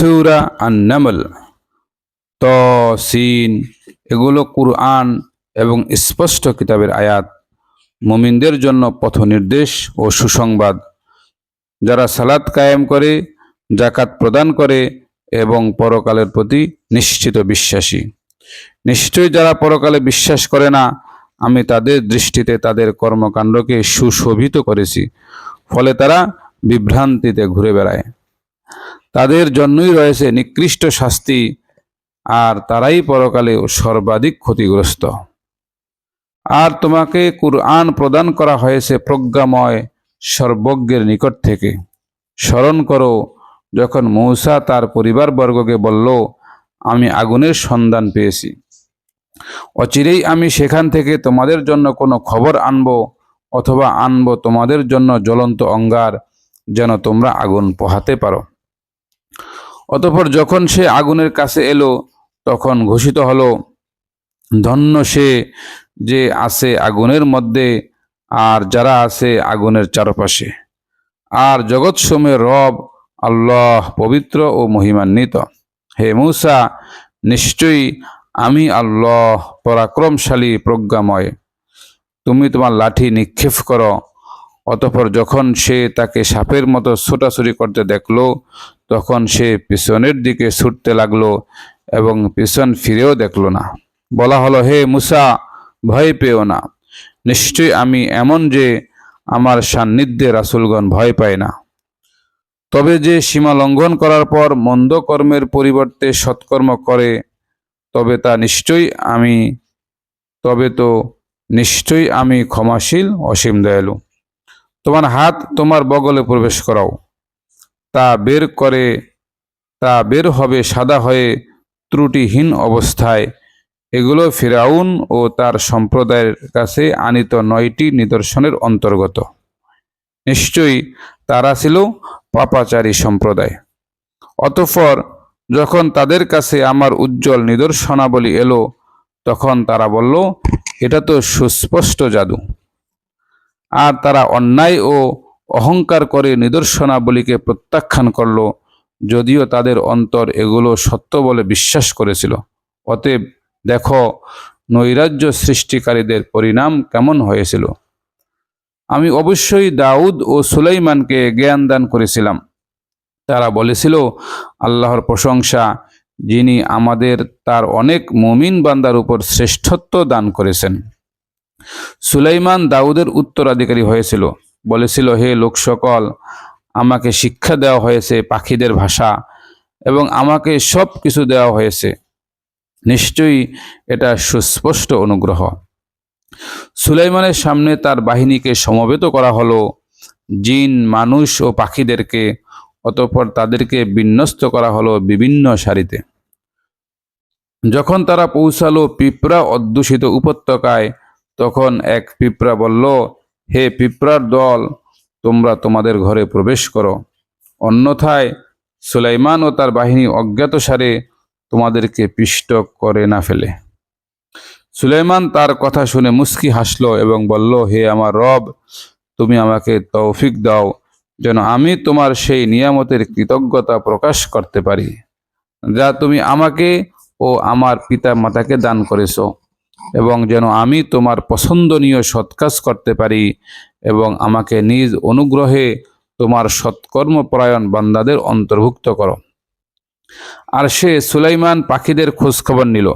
সুরা আন্নামল ত সিন এগুলো কুরআন এবং স্পষ্ট কিতাবের আয়াত। মুমিনদের জন্য পথ নির্দেশ ও সুসংবাদ। যারা সালাদ কায়েম করে জাকাত প্রদান করে এবং পরকালের প্রতি নিশ্চিত বিশ্বাসী। নিশ্চয়ই যারা পরকালে বিশ্বাস করে না, আমি তাদের দৃষ্টিতে তাদের কর্মকাণ্ডকে সুশোভিত করেছি, ফলে তারা বিভ্রান্তিতে ঘুরে বেড়ায়। তাদের জন্যই রয়েছে নিকৃষ্ট শাস্তি, আর তারাই পরকালে সর্বাধিক ক্ষতিগ্রস্ত। আর তোমাকে কুরআন প্রদান করা হয়েছে প্রজ্ঞাময় সর্বজ্ঞের নিকট থেকে। স্মরণ করো, যখন মৌসা তার পরিবারবর্গকে বলল, আমি আগুনের সন্ধান পেয়েছি। অচিরেই আমি সেখান থেকে তোমাদের জন্য কোনো খবর আনব, অথবা আনব তোমাদের জন্য জ্বলন্ত অঙ্গার, যেন তোমরা আগুন পোহাতে পারো। অতঃপর যখন সে আগুনের কাছে এলো, তখন ঘোষিত হলো, ধন্য সে যে আছে আগুনের মধ্যে আর যারা আছে আগুনের চারপাশে। আর জগৎসমূহের রব আল্লাহ পবিত্র ও মহিমান্বিত। হে মূসা, নিশ্চয়ই আমি আল্লাহ পরাক্রমশালী, প্রজ্ঞাময়। তুমি তোমার লাঠি নিক্ষেপ করো। অতপর যখন সে তাকে সাপের মতো ছোটাছুটি করতে দেখল তখন সে পিছনের দিকে ছুটতে লাগল এবং পিছন ফিরেও দেখল না। বলা হলো, হে মুসা, ভয় পেও না। নিশ্চয়ই আমি এমন যে আমার সান্নিধ্যে রাসুলগণ ভয় পায় না। তবে যে সীমা লঙ্ঘন করার পর মন্দ কর্মের পরিবর্তে সৎকর্ম করে, তবে তা নিশ্চয়ই আমি, তবে তো নিশ্চয়ই আমি ক্ষমাশীল, অসীম দয়ালু। তোমার হাত তোমার বগলে প্রবেশ করাও। তা বের করে, তা বের হবে সাদা হয়ে ত্রুটিহীন অবস্থায়। এগুলো ফিরাউন ও তার সম্প্রদায়ের কাছে আনিত নয়টি নিদর্শনের অন্তর্গত। নিশ্চয়ই তারা ছিল পাপাচারী সম্প্রদায়। অতঃপর যখন তাদের কাছে আমার উজ্জ্বল নিদর্শনাবলী এলো, তখন তারা বলল, এটা তো সুস্পষ্ট জাদু। আর তারা অন্যায় ও অহংকার করে নিদর্শনাবলীকে প্রত্যাখ্যান করল, যদিও তাদের অন্তর এগুলো সত্য বলে বিশ্বাস করেছিল। অতএব দেখো, নৈরাজ্য সৃষ্টিকারীদের পরিণাম কেমন হয়েছিল। আমি অবশ্যই দাউদ ও সুলাইমানকে জ্ঞান দান করেছিলাম। তারা বলেছিল, আল্লাহর প্রশংসা, যিনি আমাদের তার অনেক মুমিন বান্দার উপর শ্রেষ্ঠত্ব দান করেছেন। সুলাইমান দাউদের উত্তরাধিকারী হয়েছিল। বলেছিল, হে লোক সকল আমাকে শিক্ষা দেওয়া হয়েছে পাখিদের ভাষা এবং আমাকে সব কিছু দেওয়া হয়েছে। নিশ্চয়ই এটা সুস্পষ্ট অনুগ্রহ। সুলাইমানের সামনে তার বাহিনীকে সমবেত করা হলো। জিন, মানুষ ও পাখিদেরকে, অতঃপর তাদেরকে বিন্যস্ত করা হলো বিভিন্ন সারিতে। যখন তারা পৌঁছালো পিঁপড়া অধ্যুষিত উপত্যকায়, তখন এক পিঁপড়া বলল হে পিঁপড়ার দল, তোমরা তোমাদের ঘরে প্রবেশ করো। অন্যথায় সুলাইমান ও তার বাহিনী অজ্ঞাতসারে তোমাদেরকে পিষ্ট করে না ফেলে। সুলাইমান তার কথা শুনে মুস্কি হাসল এবং বলল, হে আমার রব, তুমি আমাকে তৌফিক দাও, যেন আমি তোমার সেই নিয়ামতের কৃতজ্ঞতা প্রকাশ করতে পারি, যা তুমি আমাকে ও আমার পিতা মাতাকে দান করেছ। এবং যেন আমি তোমার পছন্দনীয় সৎকাজ করতে পারি এবং আমাকে নিজ অনুগ্রহে তোমার সৎকর্মপরায়ণ বান্দাদের অন্তর্ভুক্ত করো। আর সে সুলাইমান পাখিদের খোঁজ খবর নিল,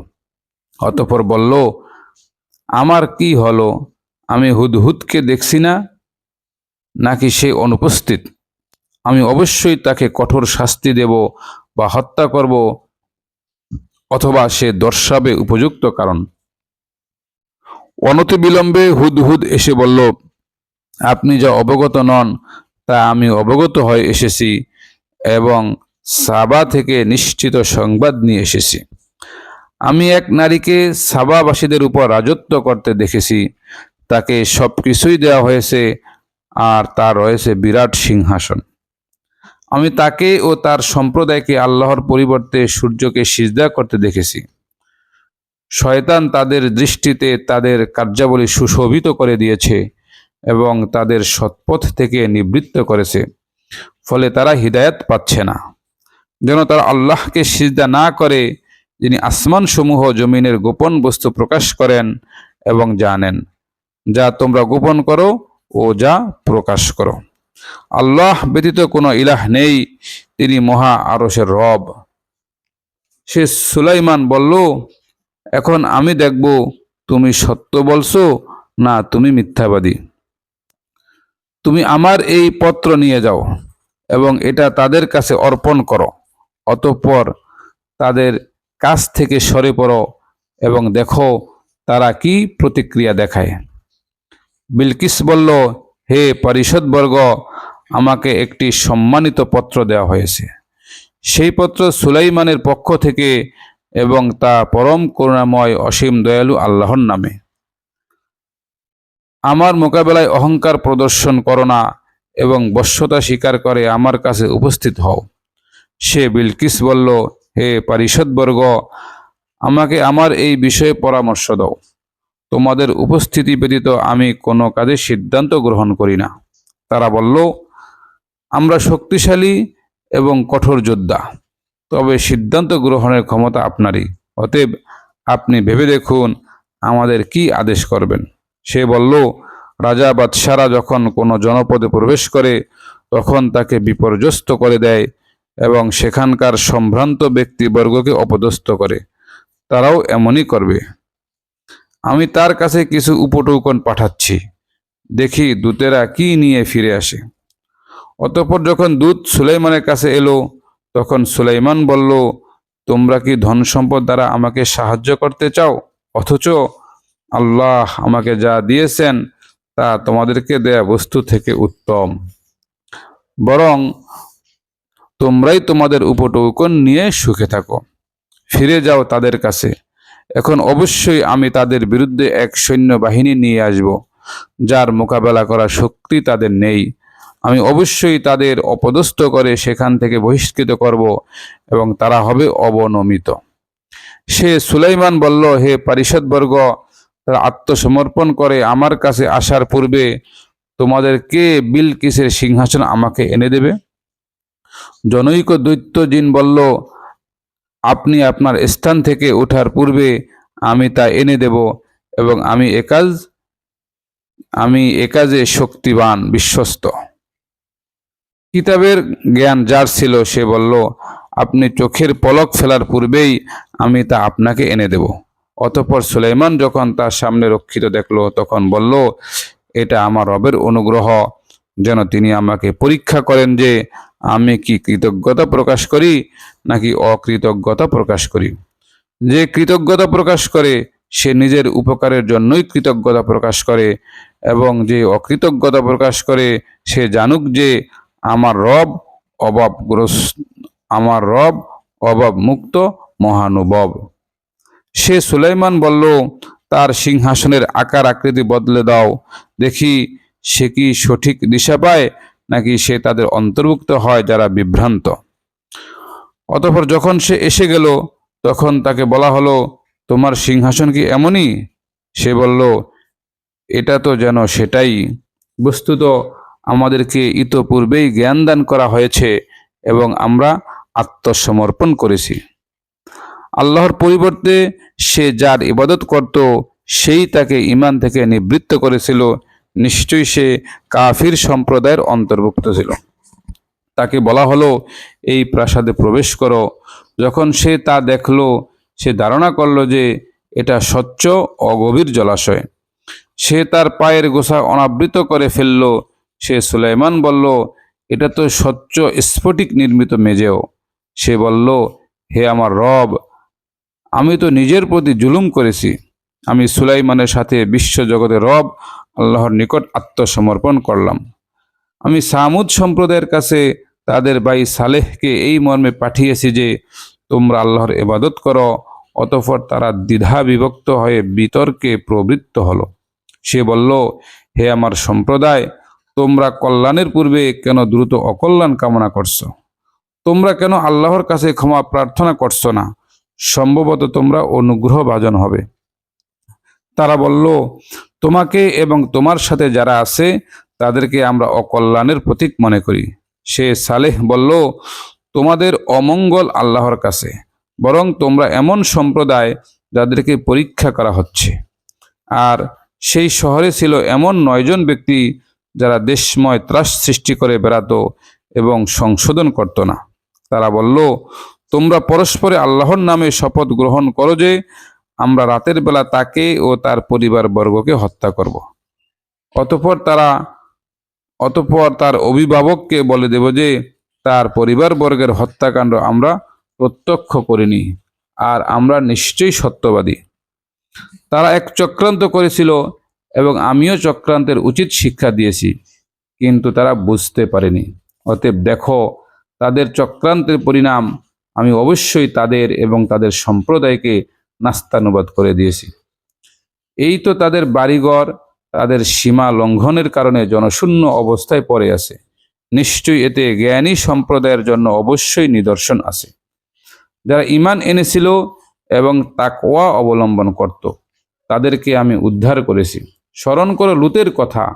অতঃপর বলল, আমার কি হলো? আমি হুদহুদকে দেখছি না? নাকি সে অনুপস্থিত? আমি অবশ্যই তাকে কঠোর শাস্তি দেব বা হত্যা করব, অথবা সে দর্শাবে উপযুক্ত কারণ। অনতিবিলম্বে হুদহুদ এসে বলল, আপনি যা অবগত নন, তা আমি অবগত হয়ে এসেছি এবং সাবা থেকে নিশ্চিত সংবাদ নিয়ে এসেছি। আমি এক নারীকে সাবাবাসীদের উপর রাজত্ব করতে দেখেছি। তাকে সব কিছুই দেওয়া হয়েছে আর তার রয়েছে বিরাট সিংহাসন। আমি তাকে ও তার সম্প্রদায়কে আল্লাহর পরিবর্তে সূর্যকে সিজদা করতে দেখেছি। শয়তান তাদের দৃষ্টিতে তাদের কার্যাবলী সুশোভিত করে দিয়েছে এবং তাদের সৎপথ থেকে নিবৃত্ত করেছে। ফলে তারা হিদায়াত পাচ্ছে না। যেন তারা আল্লাহকে সিজদা না করে, যিনি আসমান সমূহ জমিনের গোপন বস্তু প্রকাশ করেন এবং জানেন, যা তোমরা গোপন করো ও যা প্রকাশ করো। আল্লাহ ব্যতীত কোনো ইলাহ নেই, তিনি মহা আরসের রব। সে সুলাইমান বলল এখন আমি দেখব, তুমি সত্য বলছো না তুমি মিথ্যাবাদী। তুমি আমার এই পত্র নিয়ে যাও এবং এটা তাদের কাছে অর্পণ করো, অতঃপর তাদের কাছ থেকে সরে পড়ো এবং দেখো তারা কি প্রতিক্রিয়া দেখায়। বিলকিস বলল, হে পরিষদবর্গ, আমাকে একটি সম্মানিত পত্র দেওয়া হয়েছে। সেই পত্র সুলাইমানের পক্ষ থেকে এবং তা পরম করুণাময় অসীম দয়ালু আল্লাহর নামে। আমার মোকাবেলায় অহংকার প্রদর্শন করো না এবং বশ্যতা স্বীকার করে আমার কাছে উপস্থিত হও। সে বিলকিস বলল, হে পারিষদবর্গ, আমাকে আমার এই বিষয়ে পরামর্শ দাও। তোমাদের উপস্থিতি ব্যতীত আমি কোনো কাজে সিদ্ধান্ত গ্রহণ করি না। তারা বলল, আমরা শক্তিশালী এবং কঠোর যোদ্ধা। তবে সিদ্ধান্ত গ্রহণের ক্ষমতা আপনারই। অতএব আপনি ভেবে দেখুন আমাদের কি আদেশ করবেন। সে বলল, রাজা বাদশারা যখন কোনো জনপদে প্রবেশ করে, তখন তাকে বিপর্যস্ত করে দেয় এবং সেখানকার সম্ভ্রান্ত ব্যক্তিবর্গকে অপদস্থ করে। তারাও এমনই করবে। আমি তার কাছে কিছু উপটৌকন পাঠাচ্ছি। দেখি দূতেরা কি নিয়ে ফিরে আসে। অতঃপর যখন দূত সুলাইমানের কাছে এলো তখন সুলাইমান বলল, তোমরা কি ধন সম্পদ দ্বারা আমাকে সাহায্য করতে চাও? অথচ আল্লাহ আমাকে যা দিয়েছেন, তা তোমাদেরকে দেয়া বস্তু থেকে উত্তম। বরং তোমরাই তোমাদের উপটৌকন নিয়ে সুখে থাকো। ফিরে যাও তাদের কাছে। এখন অবশ্যই আমি তাদের বিরুদ্ধে এক সৈন্য বাহিনী নিয়ে আসব, যার মোকাবেলা করার শক্তি তাদের নেই। আমি অবশ্যই তাদের অপদস্থ করে সেখান থেকে বহিষ্কৃত করব এবং তারা হবে অবনমিত। সে সুলাইমান বলল, হে পারিষদবর্গ, তারা আত্মসমর্পণ করে আমার কাছে আসার পূর্বে তোমাদের কে বিল কিসের সিংহাসন আমাকে এনে দেবে? জনৈক দৈত্য জিন বলল, আপনি আপনার স্থান থেকে ওঠার পূর্বে আমি তা এনে দেব এবং আমি একাজ আমি একাজে শক্তিবান, বিশ্বস্ত। কিতাবের জ্ঞান যার ছিল, সে বলল, আপনি চোখের পলক ফেলার পূর্বেই আমি তা আপনাকে এনে দেব। অতঃপর সুলাইমান যখন তার সামনে রক্ষিত দেখল, তখন বলল, এটা আমার রবের অনুগ্রহ, যেন তিনি আমাকে পরীক্ষা করেন যে আমি কি কৃতজ্ঞতা প্রকাশ করি নাকি অকৃতজ্ঞতা প্রকাশ করি। যে কৃতজ্ঞতা প্রকাশ করে, সে নিজের উপকারের জন্যই কৃতজ্ঞতা প্রকাশ করে এবং যে অকৃতজ্ঞতা প্রকাশ করে, সে জানুক যে আমার রব অভাবগ্রস্ত, আমার রব অভাব মুক্ত মহানুভব। সে সুলাইমান বলল, তার সিংহাসনের আকার আকৃতি বদলে দাও। দেখি, সে কি সঠিক দিশা পায়, নাকি সে তাদের অন্তর্ভুক্ত হয় যারা বিভ্রান্ত? অতঃপর যখন সে এসে গেল, তখন তাকে বলা হলো, তোমার সিংহাসন কি এমনই? সে বলল, এটা তো যেন সেটাই। বস্তুত আমাদেরকে ইতোপূর্বেই জ্ঞান দান করা হয়েছে এবং আমরা আত্মসমর্পণ করেছি। আল্লাহর পরিবর্তে সে যার ইবাদত করত, সেই তাকে ইমান থেকে নিবৃত্ত করেছিল। নিশ্চয়ই সে কাফির সম্প্রদায়ের অন্তর্ভুক্ত ছিল। তাকে বলা হলো, এই প্রাসাদে প্রবেশ করো। যখন সে তা দেখল, সে ধারণা করল যে এটা স্বচ্ছ অগভীর জলাশয়। সে তার পায়ের গোসা অনাবৃত করে ফেলল সে সুলাইমান বলল, এটা তো স্বচ্ছ স্ফটিক নির্মিত মেজেও সে বলল, হে আমার রব, আমি তো নিজের প্রতি জুলুম করেছি। আমি সুলাইমানের সাথে বিশ্বজগতের রব, আল্লাহর নিকট আত্মসমর্পণ করলাম। আমি সামুদ সম্প্রদায়ের কাছে তাদের ভাই সালেহকে এই মর্মে পাঠিয়েছি যে, তোমরা আল্লাহর এবাদত করো, অতঃপর তারা দ্বিধা বিভক্ত হয়ে বিতর্কে প্রবৃত্ত হলো। সে বলল, হে আমার সম্প্রদায় তোমরা কল্যাণের পূর্বে কেন দ্রুত অকল্যাণ কামনা করছ? তোমরা কেন আল্লাহর কাছে ক্ষমা প্রার্থনা করছ না? সম্ভবত তোমরা অনুগ্রহ ভাজন হবে। তারা বলল, তোমাকে এবং তোমার সাথে যারা আছে, তাদেরকে আমরা অকল্যাণের প্রতীক মনে করি। সে সালেহ বলল, তোমাদের অমঙ্গল আল্লাহর কাছে, বরং তোমরা এমন সম্প্রদায় যাদেরকে পরীক্ষা করা হচ্ছে। আর সেই শহরে ছিল এমন নয়জন ব্যক্তি যারা দেশময় ত্রাস সৃষ্টি করে বেড়াতো এবং সংশোধন করত না। তারা বলল, তোমরা পরস্পরে আল্লাহর নামে শপথ গ্রহণ করো যে, আমরা রাতের বেলা তাকে ও তার পরিবার বর্গকে হত্যা করব। অতঃপর তারা, অতঃপর তার অভিভাবককে বলে দেব যে, তার পরিবার বর্গের হত্যাকাণ্ড আমরা প্রত্যক্ষ করিনি আর আমরা নিশ্চয়ই সত্যবাদী। তারা এক চক্রান্ত করেছিল এবং আমিও চক্রান্তের উচিত শিক্ষা দিয়েছি, কিন্তু তারা বুঝতে পারেনি। অতএব দেখো, তাদের চক্রান্তের পরিণাম আমি অবশ্যই তাদের এবং তাদের সম্প্রদায়কে নাস্তানুবাদ করে দিয়েছি। এই তো তাদের বাড়িঘর, তাদের সীমা লঙ্ঘনের কারণে জনশূন্য অবস্থায় পড়ে আছে। নিশ্চয়ই এতে জ্ঞানী সম্প্রদায়ের জন্য অবশ্যই নিদর্শন আছে। যারা ইমান এনেছিল এবং তাকওয়া অবলম্বন করত, তাদেরকে আমি উদ্ধার করেছি। স্মরণ করো লুতের কথা।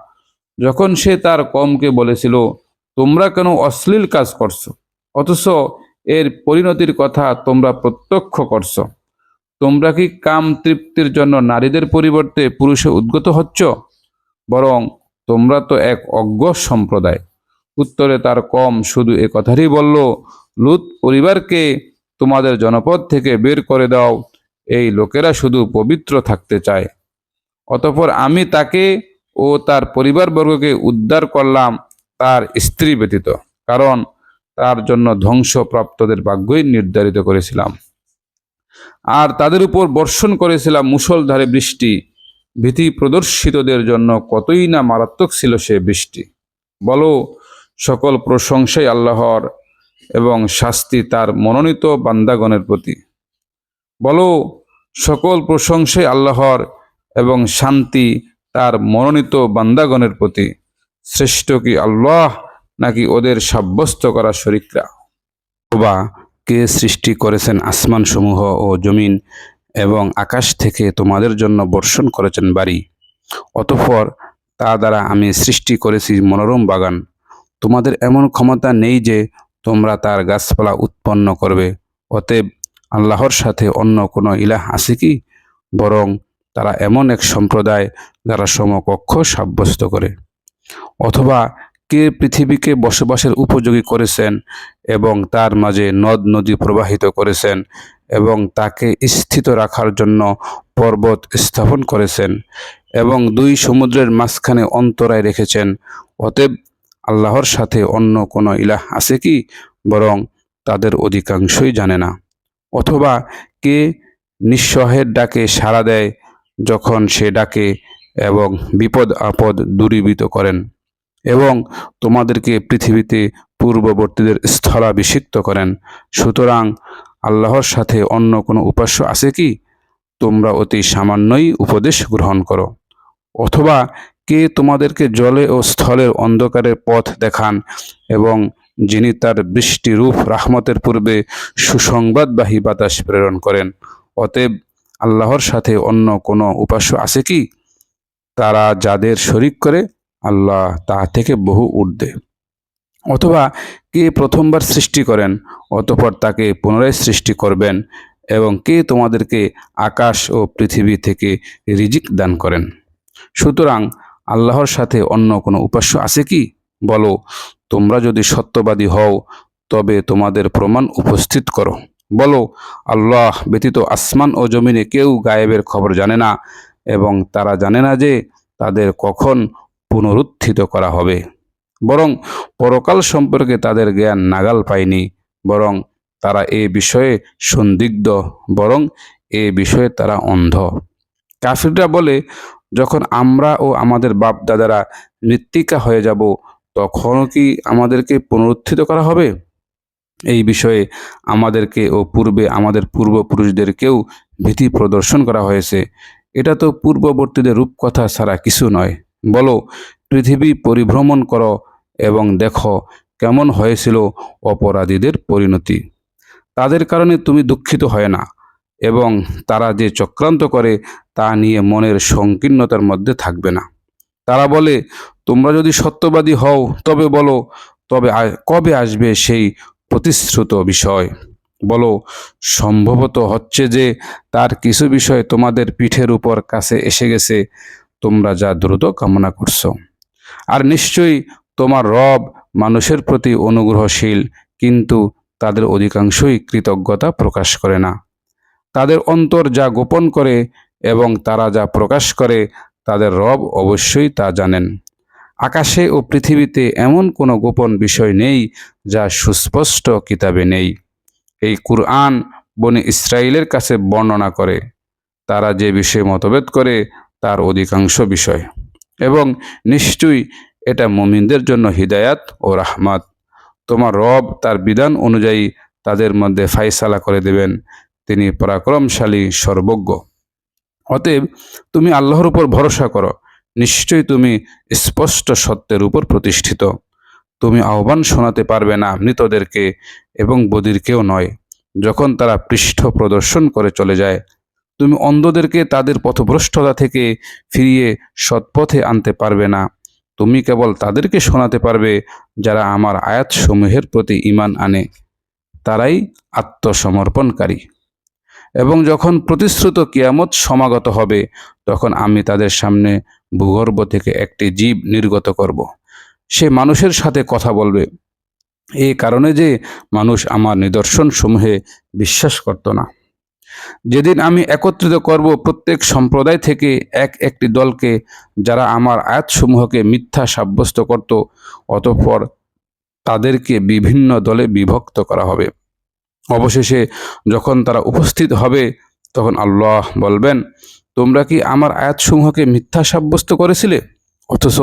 যখন সে তার কমকে বলেছিল, তোমরা কেন অশ্লীল কাজ করছ? অথচ এর পরিণতির কথা তোমরা প্রত্যক্ষ করছ। তোমরা কি কাম তৃপ্তির জন্য নারীদের পরিবর্তে পুরুষে উদ্গত হচ্ছ? বরং তোমরা তো এক অজ্ঞ সম্প্রদায়। উত্তরে তার কম শুধু এ কথারই বলল, লুত পরিবারকে তোমাদের জনপদ থেকে বের করে দাও। এই লোকেরা শুধু পবিত্র থাকতে চায়। অতঃপর আমি তাকে ও তার পরিবারবর্গকে উদ্ধার করলাম তার স্ত্রী ব্যতীত, কারণ তার জন্য ধ্বংসপ্রাপ্তদের ভাগ্যই নির্ধারিত করেছিলাম। আর তাদের উপর বর্ষণ করেছিলাম মুষলধারে বৃষ্টি, ভীতি প্রদর্শিতদের জন্য কতই না মারাত্মক ছিল সে বৃষ্টি। বলো, সকল প্রশংসাই আল্লাহর এবং শাস্তি তার মনোনীত বান্দাগণের প্রতি। বলো, সকল প্রশংসাই আল্লাহর এবং শান্তি তার মনোনীত বান্দাগণের প্রতি। শ্রেষ্ঠ কি আল্লাহ নাকি ওদের সাব্যস্ত করা শরিকরা? বা কে সৃষ্টি করেছেন আসমান সমূহ ও জমিন এবং আকাশ থেকে তোমাদের জন্য বর্ষণ করেছেন বাড়ি? অতঃপর তা দ্বারা আমি সৃষ্টি করেছি মনোরম বাগান। তোমাদের এমন ক্ষমতা নেই যে তোমরা তার গাছপালা উৎপন্ন করবে। অতএব আল্লাহর সাথে অন্য কোনো ইলাহ আছে কি? বরং তারা এমন এক সম্প্রদায় যারা সমকক্ষ সাব্যস্ত করে। অথবা কে পৃথিবীকে বসবাসের উপযোগী করেছেন এবং তার মাঝে নদ নদী প্রবাহিত করেছেন এবং তাকে স্থিত রাখার জন্য পর্বত স্থাপন করেছেন এবং দুই সমুদ্রের মাঝখানে অন্তরায় রেখেছেন, অতএব আল্লাহর সাথে অন্য কোনো ইলাহ আছে কি? বরং তাদের অধিকাংশই জানে না। অথবা কে নিঃসহের ডাকে সাড়া দেয় যখন সে ডাকে এবং বিপদ আপদ দূরীভূত করেন এবং তোমাদেরকে পৃথিবীতে পূর্ববর্তীদের স্থলাভিষিক্ত করেন, সুতরাং আল্লাহর সাথে অন্য কোনো উপাস্য আছে কি? তোমরা অতি সামান্যই উপদেশ গ্রহণ করো। অথবা কে তোমাদেরকে জলে ও স্থলের অন্ধকারের পথ দেখান এবং যিনি তার বৃষ্টিরূপ রাহমতের পূর্বে সুসংবাদবাহী বাতাস প্রেরণ করেন, অতএব আল্লাহর সাথে অন্য কোনো উপাস্য আছে কি? তারা যাদের শরিক করে, আল্লাহ তা থেকে বহু ঊর্ধ্বে অথবা কে প্রথমবার সৃষ্টি করেন, অতপর তাকে পুনরায় সৃষ্টি করবেন এবং কে তোমাদেরকে আকাশ ও পৃথিবী থেকে রিজিক দান করেন। সুতরাং আল্লাহর সাথে অন্য কোনো উপাস্য আছে কি? বলো, তোমরা যদি সত্যবাদী হও, তবে তোমাদের প্রমাণ উপস্থিত করো। বলো, আল্লাহ ব্যতীত আসমান ও জমিনে কেউ গায়েবের খবর জানে না এবং তারা জানে না যে তাদের কখন পুনরুত্থিত করা হবে। বরং পরকাল সম্পর্কে তাদের জ্ঞান নাগাল পায়নি, বরং তারা এ বিষয়ে সন্দিগ্ধ, বরং এ বিষয়ে তারা অন্ধ। কাফিররা বলে, যখন আমরা ও আমাদের বাপ দাদারা মৃত্তিকা হয়ে যাব, তখনও কি আমাদেরকে পুনরুত্থিত করা হবে? এই বিষয়ে আমাদেরকে ও পূর্বে আমাদের পূর্বপুরুষদেরকেও ভীতি প্রদর্শন করা হয়েছে। এটা তো পূর্ববর্তীদের রূপকথা ছাড়া কিছু নয়। বলো, পৃথিবী পরিভ্রমণ করো এবং দেখো কেমন হয়েছিল অপরাধীদের পরিণতি। তাদের কারণে তুমি দুঃখিত হয় না এবং তারা যে চক্রান্ত করে তা নিয়ে মনের সংকীর্ণতার মধ্যে থাকবে না। তারা বলে, তোমরা যদি সত্যবাদী হও, তবে বলো, তবে কবে আসবে সেই প্রতিশ্রুত বিষয়। বলো, সম্ভবত হচ্ছে যে তার কিছু বিষয় তোমাদের পিঠের উপর কাছে এসে গেছে। তোমরা যা দ্রুত কামনা করছ। আর নিশ্চয়ই তোমার রব মানুষের প্রতি অনুগ্রহশীল, কিন্তু তাদের অধিকাংশই কৃতজ্ঞতা প্রকাশ করে না। তাদের অন্তর যা গোপন করে এবং তারা যা প্রকাশ করে, তাদের রব অবশ্যই তা জানেন। আকাশে ও পৃথিবীতে এমন কোনো গোপন বিষয় নেই যা সুস্পষ্ট কিতাবে নেই। এই কুরআন বনে ইসরায়েলের কাছে বর্ণনা করে। তারা যে বিষয়ে মতভেদ করে, তার অধিকাংশ বিষয়। এবং নিশ্চয়ই এটা মুমিনদের জন্য হিদায়াত ও রাহমাত। তোমার রব তার বিধান অনুযায়ী তাদের মধ্যে ফাইসালা করে দেবেন। তিনি পরাক্রমশালী, সর্বজ্ঞ। অতএব তুমি আল্লাহর উপর ভরসা করো। নিশ্চয়ই তুমি স্পষ্ট সত্যের উপর প্রতিষ্ঠিত। তুমি আহ্বান শোনাতে পারবে না মৃতদেরকে এবং বদিরকেও নয়। যখন তারা পৃষ্ঠ প্রদর্শন করে চলে যায়, তুমি অন্ধদেরকে তাদের পথভ্রষ্টতা থেকে ফিরিয়ে সৎপথে আনতে পারবে না। তুমি কেবল তাদেরকে শোনাতে পারবে যারা আমার আয়াতসমূহের প্রতি ঈমান আনে। তারাই আত্মসমর্পণকারী। এবং যখন প্রতিশ্রুত কিয়ামত সমাগত হবে, তখন আমি তাদের সামনে ভূগর্ভ থেকে একটি জীব নির্গত করব। সে মানুষের সাথে কথা বলবে। এই কারণে যে মানুষ আমার নিদর্শন সমূহে বিশ্বাস করত না। যেদিন আমি একত্রিত করব, প্রত্যেক সম্প্রদায় থেকে এক একটি দলকে যারা আমার আয়াতসমূহকে মিথ্যা সাব্যস্ত করত, অতঃপর তাদেরকে বিভিন্ন দলে বিভক্ত করা হবে। অবশেষে যখন তারা উপস্থিত হবে, তখন আল্লাহ বলবেন তোমরা কি আমার আয়াতসমূহকে মিথ্যা সাব্যস্ত করেছিলে? অথচ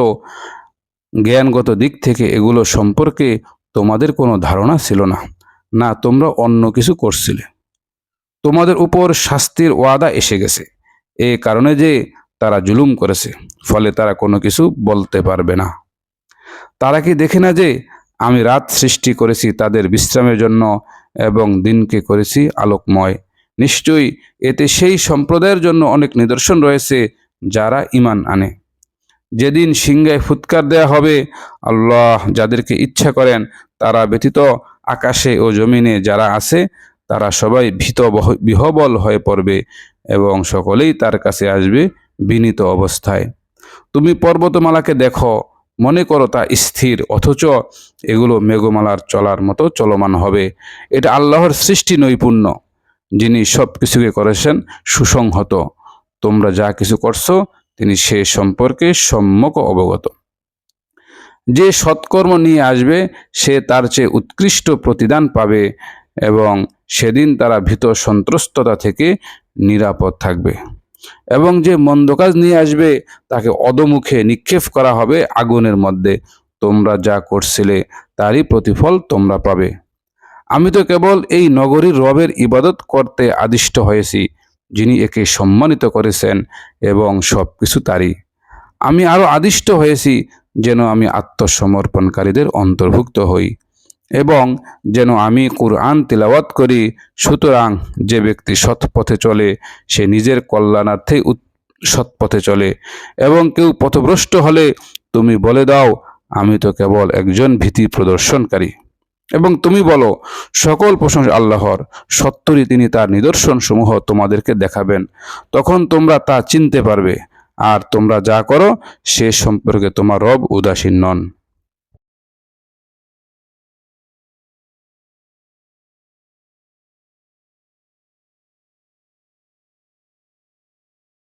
জ্ঞানগত দিক থেকে এগুলো সম্পর্কে তোমাদের কোনো ধারণা ছিল না। না, তোমরা অন্য কিছু করছিলে। তোমাদের উপর শাস্তির ওয়াদা এসে গেছে। এ কারণে যে তারা জুলুম করেছে, ফলে তারা কোনো কিছু বলতে পারবে না। তারা কি দেখে না যে আমি রাত সৃষ্টি করেছি, তাদের বিশ্রামের জন্য এবং দিনকে করেছি আলোকময় নিশ্চয়ই এতে সেই সম্প্রদায়ের জন্য অনেক নিদর্শন রয়েছে যারা ইমান আনে। যেদিন সিংহায় ফুৎকার দেয়া হবে, আল্লাহ যাদেরকে ইচ্ছা করেন, তারা ব্যতীত আকাশে ও জমিনে যারা আছে, তারা সবাই ভীত বিহবল হয়ে পড়বে এবং সকলেই তার কাছে আসবে বিনীত অবস্থায়। তুমি পর্বতমালাকে দেখো, মনে করো তা স্থির, অথচ এগুলো মেঘমালার চলার মতো চলমান হবে। এটা আল্লাহর সৃষ্টি নৈপুণ্য। যিনি সব কিছুকে করেছেন, সুসংহত। তোমরা যা কিছু করছ, তিনি সে সম্পর্কে সম্যক অবগত। যে সৎকর্ম নিয়ে আসবে, সে তার চেয়ে উৎকৃষ্ট প্রতিদান পাবে এবং সেদিন তারা ভীত সন্ত্রস্ততা থেকে নিরাপদ থাকবে। এবং যে মন্দ কাজ নিয়ে আসবে, তাকে অদমুখে নিক্ষেপ করা হবে আগুনের মধ্যে। তোমরা যা করছিলে, তারই প্রতিফল তোমরা পাবে। আমি তো কেবল এই নগরীর রবের ইবাদত করতে আদিষ্ট হয়েছি, যিনি একে সম্মানিত করেছেন এবং সব কিছু তারই। আমি আরও আদিষ্ট হয়েছি, যেন আমি আত্মসমর্পণকারীদের অন্তর্ভুক্ত হই এবং যেন আমি কুরআন তিলাওয়াত করি, সুতরাং যে ব্যক্তি সৎপথে চলে, সে নিজের কল্যাণার্থে কল্যাণার্থেই সৎপথে চলে এবং কেউ পথভ্রষ্ট হলে, তুমি বলে দাও, আমি তো কেবল একজন ভীতি প্রদর্শনকারী। এবং তুমি বলো, সকল প্রশংসা আল্লাহর সত্তরই তিনি তার নিদর্শন সমূহ তোমাদেরকে দেখাবেন। তখন তোমরা তা চিনতে পারবে, আর তোমরা যা করো, সে সম্পর্কে তোমার রব উদাসীন নন।